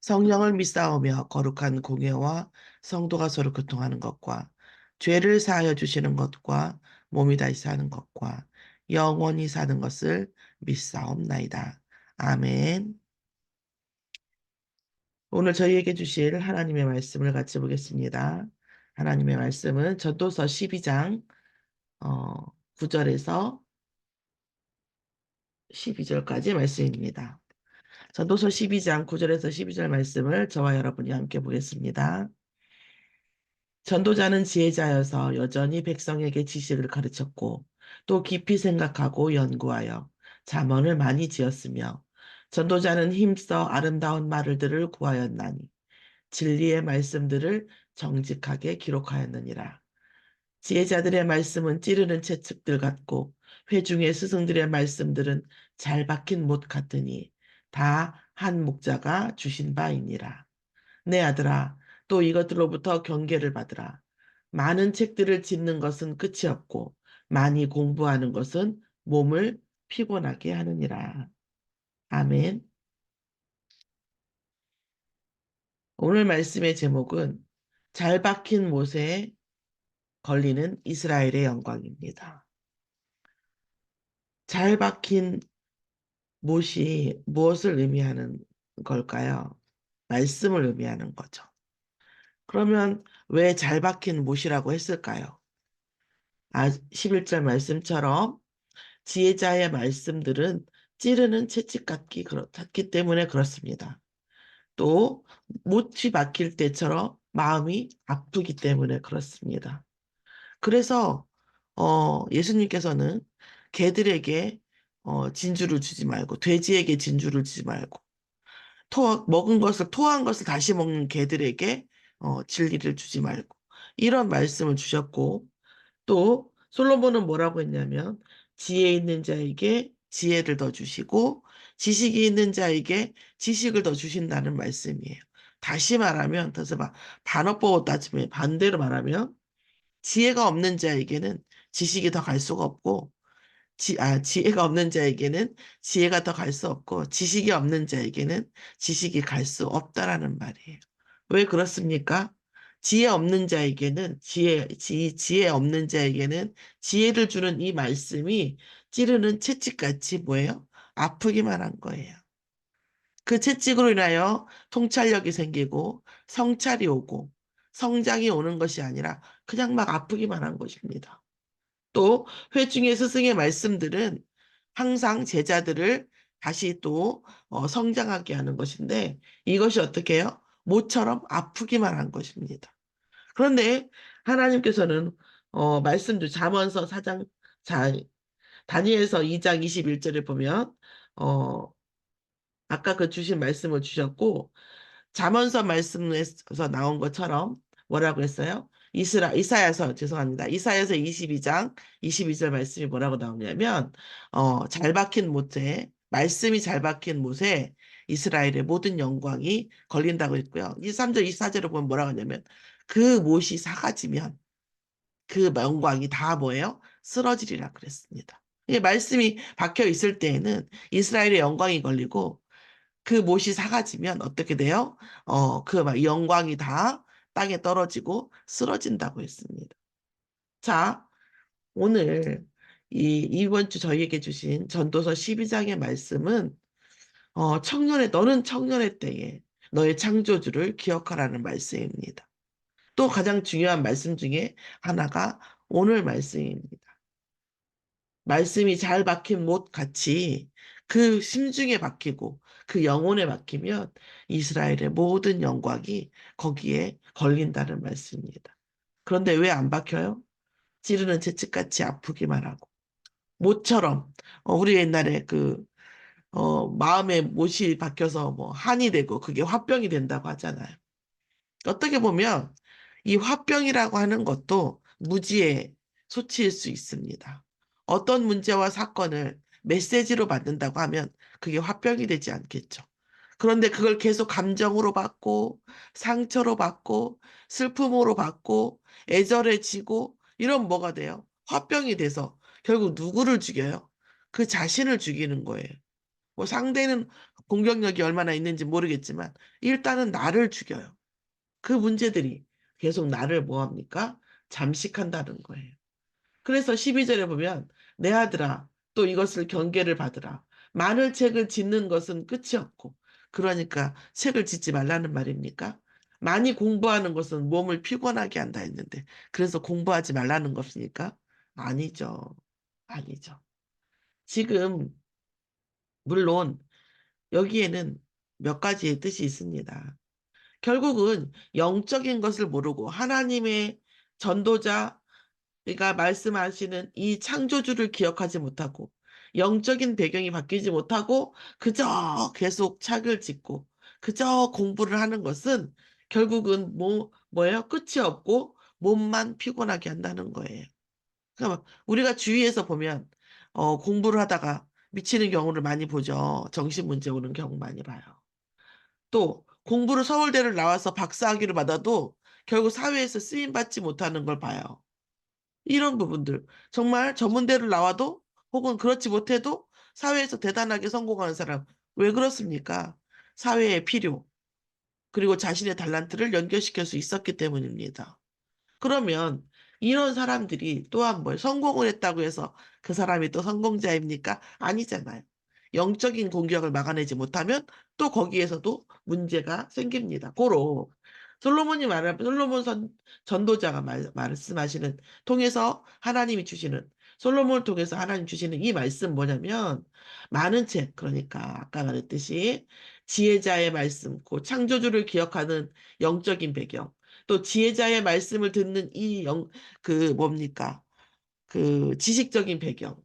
성령을 믿사오며 거룩한 공예와 성도가 서로 교통하는 것과 죄를 사하여 주시는 것과 몸이 다시 사는 것과 영원히 사는 것을 믿사옵나이다. 아멘. 오늘 저희에게 주실 하나님의 말씀을 같이 보겠습니다. 하나님의 말씀은 전도서 12장 어, 9절에서 12절까지 말씀입니다. 전도서 12장 9절에서 12절 말씀을 저와 여러분이 함께 보겠습니다. 전도자는 지혜자여서 여전히 백성에게 지식을 가르쳤고 또 깊이 생각하고 연구하여 잠언을 많이 지었으며 전도자는 힘써 아름다운 말들을 구하였나니 진리의 말씀들을 정직하게 기록하였느니라. 지혜자들의 말씀은 찌르는 채찍들 같고 회중의 스승들의 말씀들은 잘 박힌 못 같으니 다 한 목자가 주신 바이니라. 내 아들아, 또 이것들로부터 경계를 받으라. 많은 책들을 짓는 것은 끝이 없고 많이 공부하는 것은 몸을 피곤하게 하느니라. 아멘. 오늘 말씀의 제목은 잘 박힌 못에 걸리는 이스라엘의 영광입니다. 잘 박힌 못이 무엇을 의미하는 걸까요? 말씀을 의미하는 거죠. 그러면 왜 잘 박힌 못이라고 했을까요? 아, 11절 말씀처럼 지혜자의 말씀들은 찌르는 채찍 같기, 같기 때문에 그렇습니다. 또 못이 박힐 때처럼 마음이 아프기 때문에 그렇습니다. 그래서 어, 예수님께서는 개들에게 어, 진주를 주지 말고 돼지에게 진주를 주지 말고 토 먹은 것을 토한 것을 다시 먹는 개들에게 어, 진리를 주지 말고 이런 말씀을 주셨고 또 솔로몬은 뭐라고 했냐면 지혜 있는 자에게 지혜를 더 주시고 지식이 있는 자에게 지식을 더 주신다는 말씀이에요. 다시 말하면 그래서 막 반어법으로 따지면 반대로 말하면 지혜가 없는 자에게는 지식이 더 갈 수가 없고 지, 아, 지혜가 없는 자에게는 지혜가 더 갈 수 없고 지식이 없는 자에게는 지식이 갈 수 없다라는 말이에요. 왜 그렇습니까? 지혜 없는 자에게는 지혜 지, 지혜 없는 자에게는 지혜를 주는 이 말씀이 찌르는 채찍같이 뭐예요? 아프기만 한 거예요. 그 채찍으로 인하여 통찰력이 생기고 성찰이 오고 성장이 오는 것이 아니라 그냥 막 아프기만 한 것입니다. 또 회중의 스승의 말씀들은 항상 제자들을 다시 또 어, 성장하게 하는 것인데 이것이 어떻게 해요? 모처럼 아프기만 한 것입니다. 그런데 하나님께서는 어, 말씀도 잠언서 4장 자, 다니엘서 2장 21절에 보면 어, 아까 그 주신 말씀을 주셨고 잠언서 말씀에서 나온 것처럼 뭐라고 했어요? 이스라 이사야서 죄송합니다. 이사야서 22장 22절 말씀이 뭐라고 나오냐면 어, 잘 박힌 못에 말씀이 잘 박힌 못에 이스라엘의 모든 영광이 걸린다고 했고요. 23절 24절을 보면 뭐라고 하냐면 그 못이 사가지면 그 영광이 다 뭐예요? 쓰러지리라 그랬습니다. 이 말씀이 박혀 있을 때에는 이스라엘의 영광이 걸리고 그 못이 사가지면 어떻게 돼요? 어, 그 막 영광이 다 땅에 떨어지고 쓰러진다고 했습니다. 자, 오늘 이 이번 주 저희에게 주신 전도서 12장의 말씀은 어, 청년의 너는 청년의 때에 너의 창조주를 기억하라는 말씀입니다. 또 가장 중요한 말씀 중에 하나가 오늘 말씀입니다. 말씀이 잘 박힌 못 같이 그 심중에 박히고 그 영혼에 박히면 이스라엘의 모든 영광이 거기에 걸린다는 말씀입니다. 그런데 왜 안 박혀요? 찌르는 채찍같이 아프기만 하고 못처럼 어, 우리 옛날에 그 어, 마음에 못이 박혀서 뭐 한이 되고 그게 화병이 된다고 하잖아요. 어떻게 보면 이 화병이라고 하는 것도 무지의 소치일 수 있습니다. 어떤 문제와 사건을 메시지로 받는다고 하면 그게 화병이 되지 않겠죠. 그런데 그걸 계속 감정으로 받고 상처로 받고 슬픔으로 받고 애절해지고 이런 뭐가 돼요? 화병이 돼서 결국 누구를 죽여요? 그 자신을 죽이는 거예요. 뭐 상대는 공격력이 얼마나 있는지 모르겠지만 일단은 나를 죽여요. 그 문제들이 계속 나를 뭐합니까? 잠식한다는 거예요. 그래서 12절에 보면 내 아들아 또 이것을 경계를 받으라. 많은 책을 짓는 것은 끝이 없고 그러니까 책을 짓지 말라는 말입니까? 많이 공부하는 것은 몸을 피곤하게 한다 했는데 그래서 공부하지 말라는 것입니까? 아니죠. 아니죠. 지금 물론 여기에는 몇 가지의 뜻이 있습니다. 결국은 영적인 것을 모르고 하나님의 전도자, 가 말씀하시는 이 창조주를 기억하지 못하고 영적인 배경이 바뀌지 못하고 그저 계속 착을 짓고 그저 공부를 하는 것은 결국은 뭐, 뭐예요? 끝이 없고 몸만 피곤하게 한다는 거예요. 그러니까 우리가 주위에서 보면 어, 공부를 하다가 미치는 경우를 많이 보죠. 정신 문제 오는 경우 많이 봐요. 또 공부를 서울대를 나와서 박사학위를 받아도 결국 사회에서 쓰임 받지 못하는 걸 봐요. 이런 부분들 정말 전문대를 나와도 혹은 그렇지 못해도 사회에서 대단하게 성공하는 사람 왜 그렇습니까? 사회의 필요 그리고 자신의 달란트를 연결시킬 수 있었기 때문입니다. 그러면 이런 사람들이 또한 뭘 성공을 했다고 해서 그 사람이 또 성공자입니까? 아니잖아요. 영적인 공격을 막아내지 못하면 또 거기에서도 문제가 생깁니다. 고로 솔로몬이 말하 솔로몬 선, 전도자가 말, 말씀하시는 통해서 하나님이 주시는 솔로몬을 통해서 하나님 주시는 이 말씀 뭐냐면 많은 책 그러니까 아까 말했듯이 지혜자의 말씀, 그 창조주를 기억하는 영적인 배경, 또 지혜자의 말씀을 듣는 이 영 그 뭡니까? 그 지식적인 배경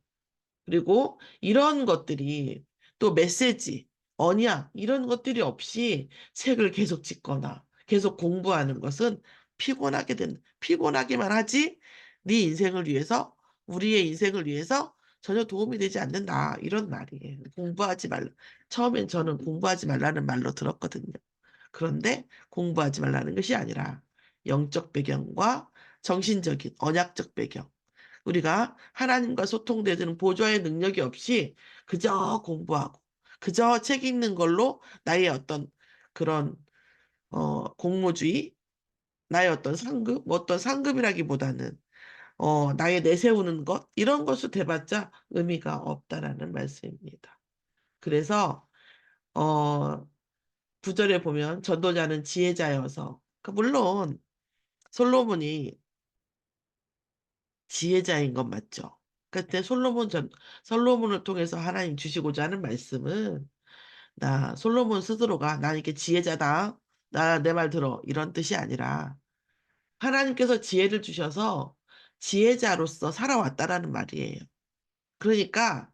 그리고 이런 것들이 또 메시지, 언약 이런 것들이 없이 책을 계속 찍거나 계속 공부하는 것은 피곤하게 된 피곤하기만 하지 네 인생을 위해서 우리의 인생을 위해서 전혀 도움이 되지 않는다 이런 말이에요. 공부하지 말라. 처음엔 저는 공부하지 말라는 말로 들었거든요. 그런데 공부하지 말라는 것이 아니라 영적 배경과 정신적인 언약적 배경 우리가 하나님과 소통되는 보좌의 능력이 없이 그저 공부하고 그저 책 읽는 걸로 나의 어떤 그런 어, 공모주의, 나의 어떤 상급, 뭐 어떤 상급이라기보다는 어, 나의 내세우는 것 이런 것을 대봤자 의미가 없다라는 말씀입니다. 그래서 어, 구절에 보면 전도자는 지혜자여서 그 물론 솔로몬이 지혜자인 건 맞죠. 그때 솔로몬 전 솔로몬을 통해서 하나님 주시고자 하는 말씀은 나 솔로몬 스스로가 나 이게 지혜자다. 나 내 말 들어. 이런 뜻이 아니라 하나님께서 지혜를 주셔서 지혜자로서 살아왔다라는 말이에요. 그러니까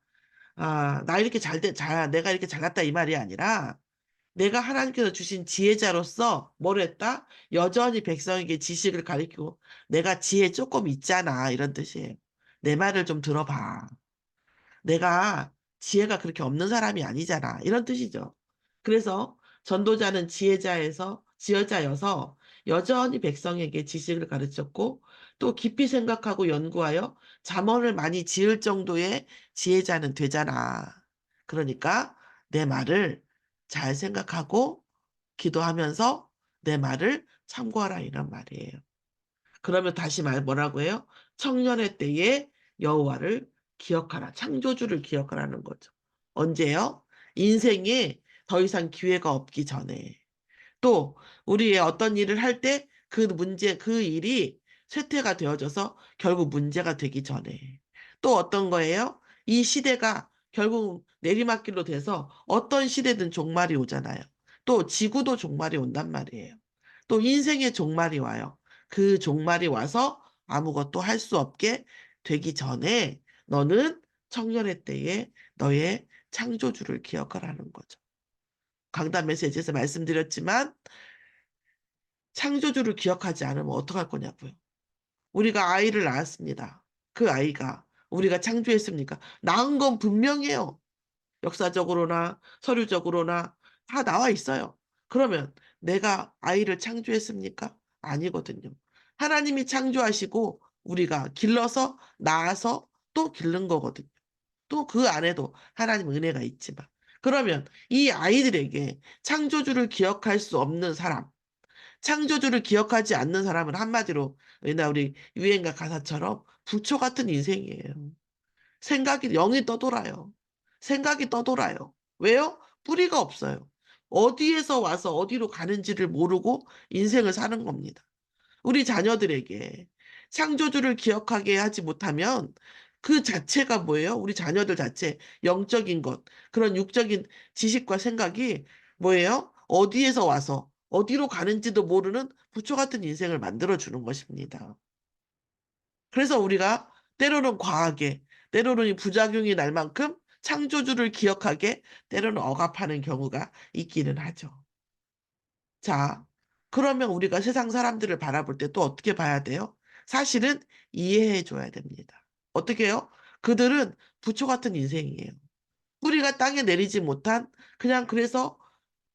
아, 나 이렇게 잘 돼, 잘, 내가 이렇게 잘났다 이 말이 아니라 내가 하나님께서 주신 지혜자로서 뭘 했다? 여전히 백성에게 지식을 가르치고 내가 지혜 조금 있잖아 이런 뜻이에요. 내 말을 좀 들어봐. 내가 지혜가 그렇게 없는 사람이 아니잖아 이런 뜻이죠. 그래서 전도자는 지혜자에서 지혜자여서 여전히 백성에게 지식을 가르쳤고 또 깊이 생각하고 연구하여 잠언을 많이 지을 정도의 지혜자는 되잖아. 그러니까 내 말을 잘 생각하고 기도하면서 내 말을 참고하라 이런 말이에요. 그러면 다시 말 뭐라고 해요? 청년의 때에 여호와를 기억하라. 창조주를 기억하라는 거죠. 언제요? 인생에 더 이상 기회가 없기 전에. 또 우리의 어떤 일을 할 때 그 문제, 그 일이 쇠퇴가 되어져서 결국 문제가 되기 전에. 또 어떤 거예요? 이 시대가 결국 내리막길로 돼서 어떤 시대든 종말이 오잖아요. 또 지구도 종말이 온단 말이에요. 또 인생의 종말이 와요. 그 종말이 와서 아무것도 할 수 없게 되기 전에 너는 청년의 때에 너의 창조주를 기억하라는 거죠. 강단 메시지에서 말씀드렸지만 창조주를 기억하지 않으면 어떡할 거냐고요. 우리가 아이를 낳았습니다. 그 아이가 우리가 창조했습니까? 낳은 건 분명해요. 역사적으로나 서류적으로나 다 나와 있어요. 그러면 내가 아이를 창조했습니까? 아니거든요. 하나님이 창조하시고 우리가 길러서 낳아서 또 기른 거거든요. 또 그 안에도 하나님 은혜가 있지만. 그러면 이 아이들에게 창조주를 기억할 수 없는 사람, 창조주를 기억하지 않는 사람은 한마디로 옛날 우리 유행가 가사처럼 부초 같은 인생이에요. 생각이 영이 떠돌아요. 생각이 떠돌아요. 왜요? 뿌리가 없어요. 어디에서 와서 어디로 가는지를 모르고 인생을 사는 겁니다. 우리 자녀들에게 창조주를 기억하게 하지 못하면 그 자체가 뭐예요? 우리 자녀들 자체 영적인 것, 그런 육적인 지식과 생각이 뭐예요? 어디에서 와서 어디로 가는지도 모르는 부초 같은 인생을 만들어주는 것입니다. 그래서 우리가 때로는 과하게, 때로는 이 부작용이 날 만큼 창조주를 기억하게, 때로는 억압하는 경우가 있기는 하죠. 자, 그러면 우리가 세상 사람들을 바라볼 때 또 어떻게 봐야 돼요? 사실은 이해해 줘야 됩니다. 어떻게 해요? 그들은 부초 같은 인생이에요. 뿌리가 땅에 내리지 못한 그냥 그래서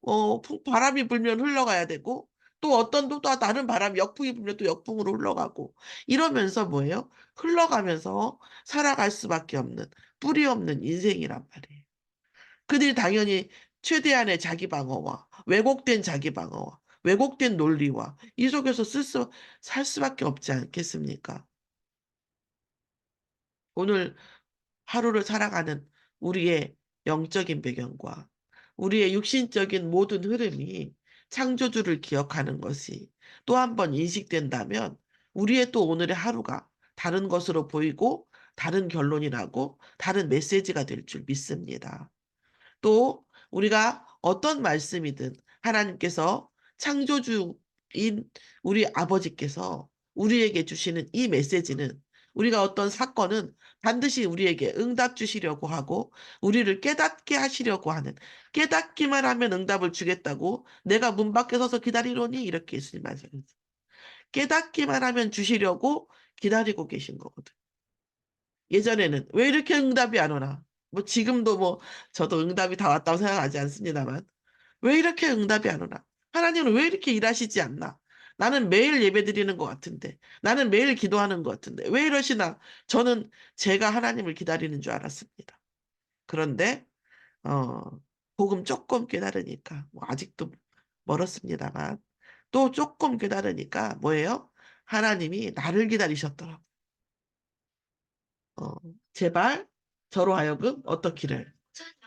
어, 풍- 바람이 불면 흘러가야 되고 또 어떤 또 다른 바람 역풍이 불면 또 역풍으로 흘러가고 이러면서 뭐예요? 흘러가면서 살아갈 수밖에 없는 뿌리 없는 인생이란 말이에요. 그들이 당연히 최대한의 자기 방어와 왜곡된 자기 방어와 왜곡된 논리와 이 속에서 쓸 수, 살 수밖에 없지 않겠습니까? 오늘 하루를 살아가는 우리의 영적인 배경과 우리의 육신적인 모든 흐름이 창조주를 기억하는 것이 또 한 번 인식된다면 우리의 또 오늘의 하루가 다른 것으로 보이고 다른 결론이 나고 다른 메시지가 될 줄 믿습니다. 또 우리가 어떤 말씀이든 하나님께서 창조주인 우리 아버지께서 우리에게 주시는 이 메시지는 우리가 어떤 사건은 반드시 우리에게 응답 주시려고 하고 우리를 깨닫게 하시려고 하는 깨닫기만 하면 응답을 주겠다고 내가 문 밖에 서서 기다리노니 이렇게 예수님 말씀하셨어요. 깨닫기만 하면 주시려고 기다리고 계신 거거든. 예전에는 왜 이렇게 응답이 안 오나? 뭐 지금도 뭐 저도 응답이 다 왔다고 생각하지 않습니다만 왜 이렇게 응답이 안 오나? 하나님은 왜 이렇게 일하시지 않나? 나는 매일 예배 드리는 것 같은데, 나는 매일 기도하는 것 같은데, 왜 이러시나? 저는 제가 하나님을 기다리는 줄 알았습니다. 그런데, 어, 복음 조금 깨달으니까, 뭐 아직도 멀었습니다만, 또 조금 깨달으니까 뭐예요? 하나님이 나를 기다리셨더라고요. 어, 제발 저로 하여금 어떻기를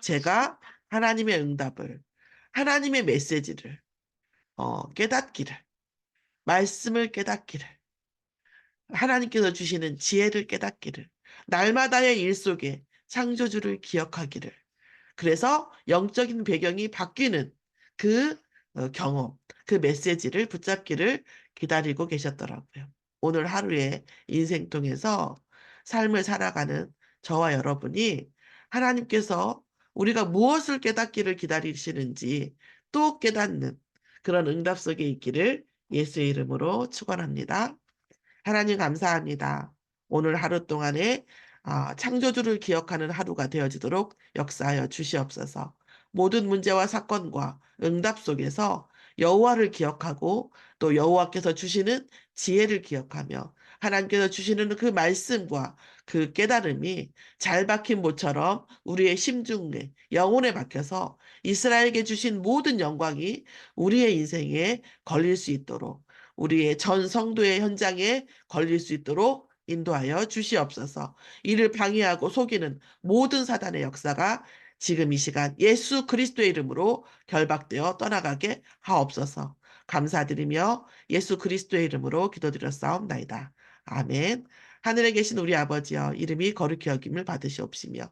제가 하나님의 응답을 하나님의 메시지를 어, 깨닫기를 말씀을 깨닫기를 하나님께서 주시는 지혜를 깨닫기를 날마다의 일 속에 창조주를 기억하기를 그래서 영적인 배경이 바뀌는 그 어, 경험, 그 메시지를 붙잡기를 기다리고 계셨더라고요. 오늘 하루의 인생 통해서 삶을 살아가는 저와 여러분이 하나님께서 우리가 무엇을 깨닫기를 기다리시는지 또 깨닫는 그런 응답 속에 있기를 예수의 이름으로 축원합니다. 하나님 감사합니다. 오늘 하루 동안에 아, 창조주를 기억하는 하루가 되어지도록 역사하여 주시옵소서. 모든 문제와 사건과 응답 속에서 여호와를 기억하고 또 여호와께서 주시는 지혜를 기억하며 하나님께서 주시는 그 말씀과 그 깨달음이 잘 박힌 모처럼 우리의 심중에 영혼에 박혀서 이스라엘에게 주신 모든 영광이 우리의 인생에 걸릴 수 있도록 우리의 전 성도의 현장에 걸릴 수 있도록 인도하여 주시옵소서. 이를 방해하고 속이는 모든 사단의 역사가 지금 이 시간 예수 그리스도의 이름으로 결박되어 떠나가게 하옵소서. 감사드리며 예수 그리스도의 이름으로 기도드렸사옵나이다. 아멘. 하늘에 계신 우리 아버지여 이름이 거룩히 여김을 받으시옵시며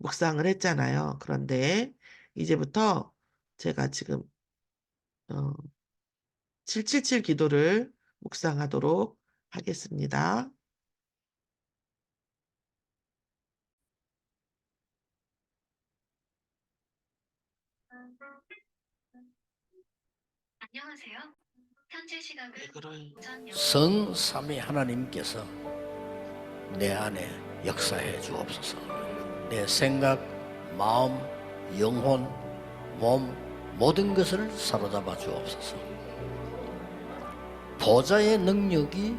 묵상을 했잖아요. 그런데 이제부터 제가 지금 어, 777 기도를 묵상하도록 하겠습니다. 안녕하세요. 현재 시각은 6시 성삼위 하나님께서 내 안에 역사해 주옵소서. 내 생각, 마음, 영혼, 몸 모든 것을 사로잡아 주옵소서. 보좌의 능력이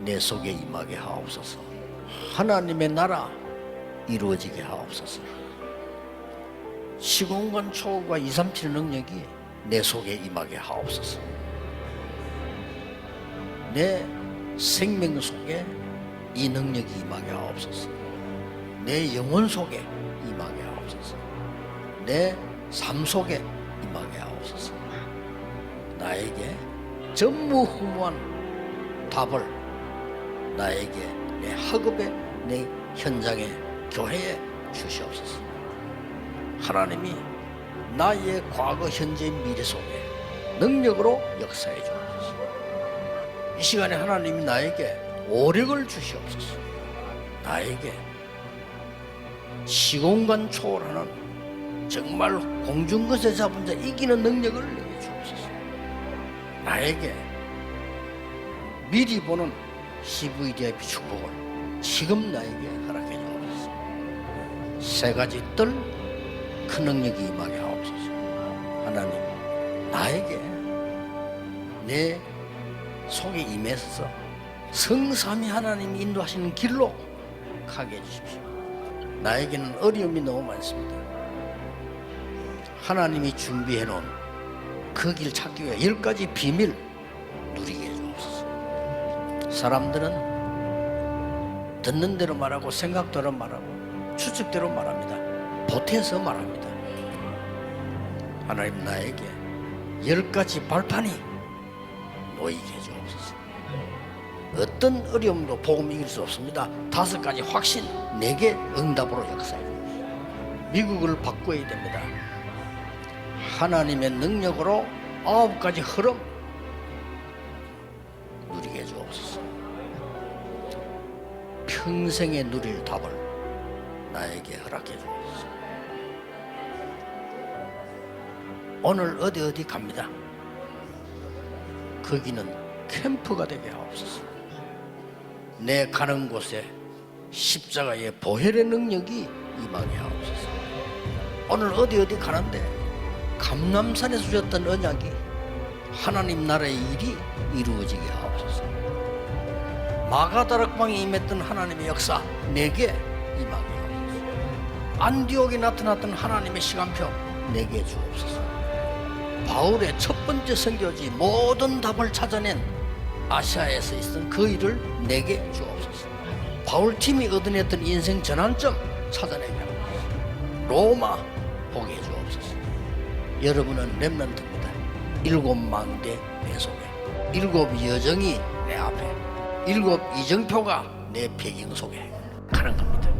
내 속에 임하게 하옵소서. 하나님의 나라 이루어지게 하옵소서. 시공간 초월과 237 능력이 내 속에 임하게 하옵소서. 내 생명 속에 이 능력이 임하게 하옵소서. 내 영혼 속에 임하게 하옵소서. 내 삶 속에 임하게 하옵소서. 나에게 전무후무한 답을 나에게 내 학업에 내 현장에 교회에 주시옵소서. 하나님이 나의 과거, 현재, 미래 속에 능력으로 역사해 주옵소서. 이 시간에 하나님이 나에게 오력을 주시옵소서. 나에게 시공간 초월하는 정말 공중것에 잡은 자 이기는 능력을 내게 주옵소서. 나에게 미리 보는 CVDIP 축복을 지금 나에게 허락해 주옵소서. 세 가지 뜰 큰 능력이 임하게 하옵소서. 하나님, 나에게 내 속에 임해서 성삼위 하나님이 인도하시는 길로 가게 해주십시오. 나에게는 어려움이 너무 많습니다. 하나님이 준비해 놓은 그 길 찾기 위해 열 가지 비밀 누리게 해주옵소서. 사람들은 듣는 대로 말하고 생각대로 말하고 추측대로 말합니다. 보태서 말합니다. 하나님 나에게 열 가지 발판이 놓이게 해주옵소서. 어떤 어려움도 복음 이길 수 없습니다. 다섯 가지 확신 내게 응답으로 역사해. 미국을 바꿔야 됩니다. 하나님의 능력으로 아홉 가지 흐름 누리게 해주옵소서. 평생에 누릴 답을 나에게 허락해 주옵소서. 오늘 어디 어디 갑니다. 거기는 캠프가 되게 하옵소서. 내 가는 곳에 십자가의 보혈의 능력이 임하게 하옵소서. 오늘 어디 어디 가는데 감남산에서 주셨던 언약이 하나님 나라의 일이 이루어지게 하옵소서. 마가다락방에 임했던 하나님의 역사 내게 임하게 하옵소서. 안디옥에 나타났던 하나님의 시간표 내게 주옵소서. 바울의 첫 번째 선교지 모든 답을 찾아낸 아시아에서 있었던 그 일을 내게 주옵소서. 바울 팀이 얻어냈던 인생 전환점 하옵소서. 로마 보게 해주옵소서. 여러분은 렘넌트입니다. 일곱 망대 내 속에 일곱 여정이 내 앞에 일곱 이정표가 내 배경 속에 가는 겁니다.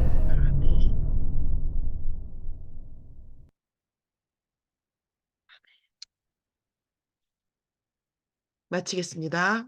마치겠습니다.